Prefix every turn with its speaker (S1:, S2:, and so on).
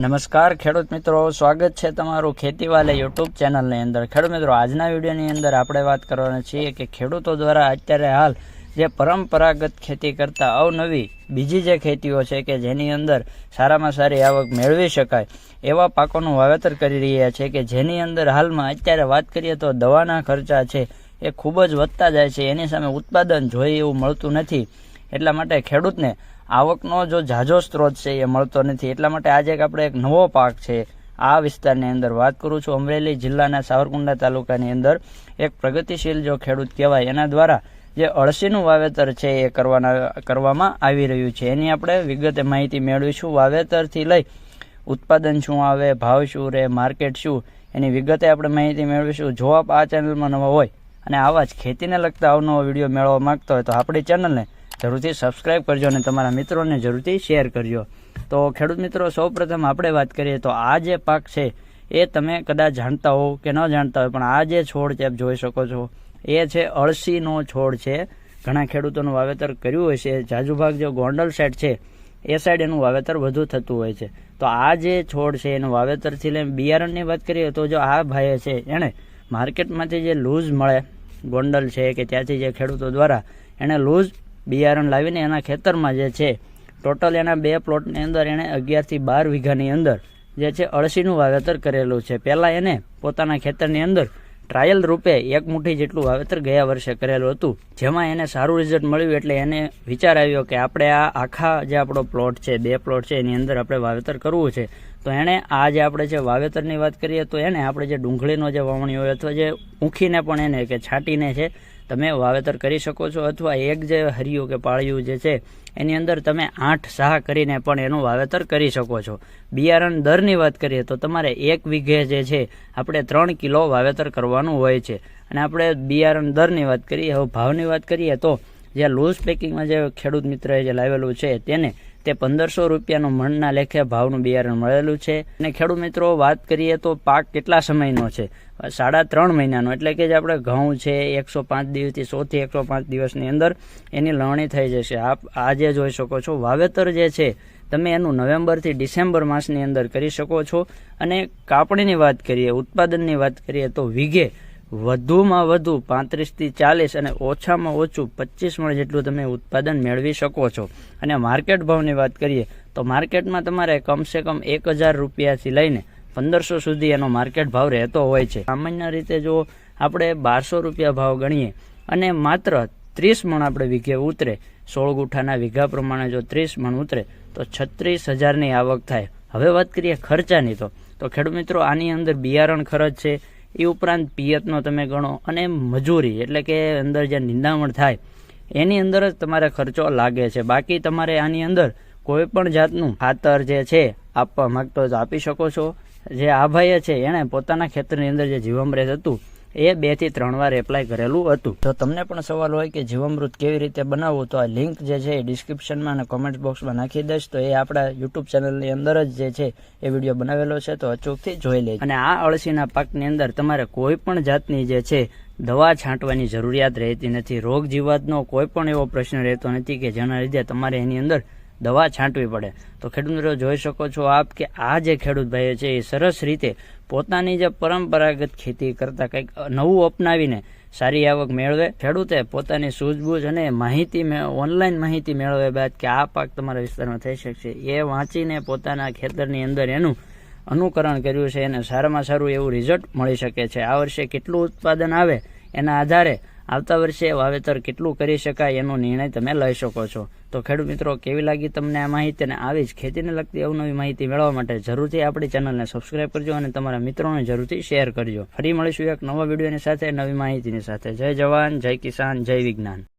S1: નમસ્કાર ખેડૂત મિત્રો, સ્વાગત છે તમારું ખેતીવાલે યુટ્યુબ ચેનલની અંદર. ખેડૂત મિત્રો, આજના વિડીયોની અંદર આપણે વાત કરવાના છીએ કે ખેડૂતો દ્વારા અત્યારે હાલ જે પરંપરાગત ખેતી કરતાં અવનવી, બીજી જે ખેતીઓ છે કે જેની અંદર સારામાં સારી આવક મેળવી શકાય, એવા પાકોનું વાવેતર કરી રહ્યા છે કે જેની અંદર હાલમાં અત્યારે વાત કરીએ તો દવાના ખર્ચા છે એ ખૂબ જ વધતા જાય છે. એની સામે ઉત્પાદન જોઈએ એવું મળતું નથી. એટલા માટે ખેડૂતને આવકનો જો ઝાઝો સ્ત્રોત છે એ મળતો નથી. એટલા માટે આજે એક આપણે એક નવો પાક છે. આ વિસ્તારની અંદર વાત કરું છું અમરેલી જિલ્લાના સાવરકુંડલા તાલુકાની અંદર. એક પ્રગતિશીલ જો ખેડૂત કહેવાય, એના દ્વારા જે અળસીનું વાવેતર છે એ કરવાના, કરવામાં આવી રહ્યું છે. એની આપણે વિગતે માહિતી મેળવીશું. વાવેતરથી લઈ ઉત્પાદન શું આવે, ભાવ શું રહે, માર્કેટ શું, એની વિગતે આપણે માહિતી મેળવીશું. જો આપ આ ચેનલમાં નવા હોય અને આવા જ ખેતીને લગતા અવનવો વીડિયો મેળવવા માગતા હોય તો આપણી ચેનલને જરૂરથી સબસ્ક્રાઈબ કરજો અને તમારા મિત્રોને જરૂરથી શેર કરજો. તો ખેડૂત મિત્રો, સૌપ્રથમ આપણે વાત કરીએ તો આ જે પાક છે, એ તમે કદાચ જાણતા હો કે ન જાણતા હોય, પણ આ જે છોડ છે, આપ જોઈ શકો છો, એ છે અળસીનો છોડ છે. ઘણા ખેડૂતોનું વાવેતર કર્યું હોય જાજુ ભાગ જે ગોંડલ સાઈડ છે, એ સાઈડ એનું વાવેતર વધુ થતું હોય છે. તો આ જે છોડ છે, એનું વાવેતરથી લઈને બિયારણની વાત કરીએ તો જો આ ભાઈએ છે એણે માર્કેટમાંથી જે લૂઝ મળે, ગોંડલ છે કે ત્યાંથી જે ખેડૂતો દ્વારા એણે લૂઝ બિયારણ લાવીને એના ખેતરમાં જે છે, ટોટલ એના બે પ્લોટની અંદર એણે અગિયારથી બાર વીઘાની અંદર જે છે અળસીનું વાવેતર કરેલું છે. પહેલાં એને પોતાના ખેતરની અંદર ટ્રાયલ રૂપે એક મુઠ્ઠી જેટલું વાવેતર ગયા વર્ષે કરેલું હતું. જેમાં એને સારું રિઝલ્ટ મળ્યું એટલે એને વિચાર આવ્યો કે આપણે આ આખા જે આપણો પ્લોટ છે, બે પ્લોટ છે, એની અંદર આપણે વાવેતર કરવું છે. તો એણે આ જે આપણે જે વાવેતરની વાત કરીએ તો એને આપણે જે ડુંગળીનો જે વાવણી હોય અથવા જે ઊંખીને પણ એને કે છાંટીને છે તમે વાવેતર કરી શકો છો અથવા એક જે હરિયું કે પાળિયું જે છે, એની અંદર તમે આઠ સાહ કરીને પણ એનું વાવેતર કરી શકો છો. બિયારણ દરની વાત કરીએ તો તમારે એક વીઘે જે છે, આપણે ત્રણ કિલો વાવેતર કરવાનું હોય છે. અને આપણે બિયારણ દરની વાત કરીએ, હવે ભાવની વાત કરીએ તો જે લૂઝ પેકિંગમાં જે ખેડૂત મિત્રએ જે લાવેલું છે, તેને તે પંદરસો રૂપિયાનું મણના લેખે ભાવનું બિયારણ મળેલું છે. અને ખેડૂત મિત્રો, વાત કરીએ તો પાક કેટલા સમયનો છે? સાડા ત્રણ મહિનાનો, એટલે કે જે આપણે ઘઉં છે, એકસો પાંચ દિવસથી સોથી એકસો પાંચ દિવસની અંદર એની લણણી થઈ જશે. આપ આજે જોઈ શકો છો, વાવેતર જે છે, તમે એનું નવેમ્બરથી ડિસેમ્બર માસની અંદર કરી શકો છો. અને કાપણીની વાત કરીએ, ઉત્પાદનની વાત કરીએ તો વીઘે વધુમાં વધુ પાંત્રીસથી ચાલીસ અને ઓછામાં ઓછું પચીસ મણ જેટલું તમે ઉત્પાદન મેળવી શકો છો. અને માર્કેટ ભાવની વાત કરીએ, તો માર્કેટમાં તમારે કમસે કમ એક હજાર રૂપિયાથી લઈને પંદરસો સુધી એનો માર્કેટ ભાવ રહેતો હોય છે. સામાન્ય રીતે જો આપણે બારસો રૂપિયા ભાવ ગણીએ અને માત્ર ત્રીસ મણ આપણે વીઘે ઉતરે, સોળ ગુઠાના વીઘા પ્રમાણે જો ત્રીસ મણ ઉતરે, તો છત્રીસ હજારની આવક થાય. હવે વાત કરીએ ખર્ચાની તો. તો ખેડૂત મિત્રો, આની અંદર બિયારણ ખર્ચ છે એ ઉપરાંત પિયતનો તમે ગણો અને મજૂરી, એટલે કે અંદર જે નિંદામણ થાય, એની અંદર જ તમારે ખર્ચો લાગે છે. બાકી તમારે આની અંદર કોઈ પણ જાતનું ખાતર જે છે, આપવા માગતો આપી શકો છો. જે આ ભાઈએ છે, એણે પોતાના ખેતરની અંદર જે જીવામૃત હતું એ બેથી ત્રણ વાર એપ્લાય કરેલું હતું. તો તમને પણ સવાલ હોય કે જીવામૃત કેવી રીતે બનાવવું તો આ લિંક જે છે એ ડિસ્ક્રિપ્શનમાં અને કોમેન્ટ બોક્સમાં નાખી દઈશ. તો એ આપણા યુટ્યુબ ચેનલની અંદર જ જે છે એ વીડિયો બનાવેલો છે તો અચૂકથી જોઈ લેજો. અને આ અળસીના પાકની અંદર તમારે કોઈ પણ જાતની જે છે દવા છાંટવાની જરૂરિયાત રહેતી નથી. રોગ જીવાતનો કોઈ પણ એવો પ્રશ્ન રહેતો નથી કે જેના લીધે તમારે એની અંદર દવા છાંટવી પડે. તો ખેડૂત મિત્રો જોઈ શકો છો આપ કે આ જે ખેડૂત ભાઈઓ છે, એ સરસ રીતે પોતાની જે પરંપરાગત ખેતી કરતાં કંઈક નવું અપનાવીને સારી આવક મેળવે. ખેડૂતે પોતાની સૂઝબૂઝ અને માહિતી ઓનલાઈન માહિતી મેળવ્યા બાદ કે આ પાક તમારા વિસ્તારમાં થઈ શકશે, એ વાંચીને પોતાના ખેતરની અંદર એનું અનુકરણ કર્યું છે એને સારામાં સારું એવું રિઝલ્ટ મળી શકે છે. આ વર્ષે કેટલું ઉત્પાદન આવે એના આધારે આવતા વર્ષે વાવેતર કેટલું કરી શકાય એનો નિર્ણય તમે લઈ શકો છો. તો ખેડૂત મિત્રો, કેવી લાગી તમને આ માહિતી અને આવી જ ખેતીને લગતી અવનવી માહિતી મેળવવા માટે જરૂરથી આપણી ચેનલને સબસ્ક્રાઇબ કરજો અને તમારા મિત્રોને જરૂરથી શેર કરજો. ફરી મળીશું એક નવા વિડીયોની સાથે, નવી માહિતીની સાથે. જય જવાન, જય કિસાન, જય વિજ્ઞાન.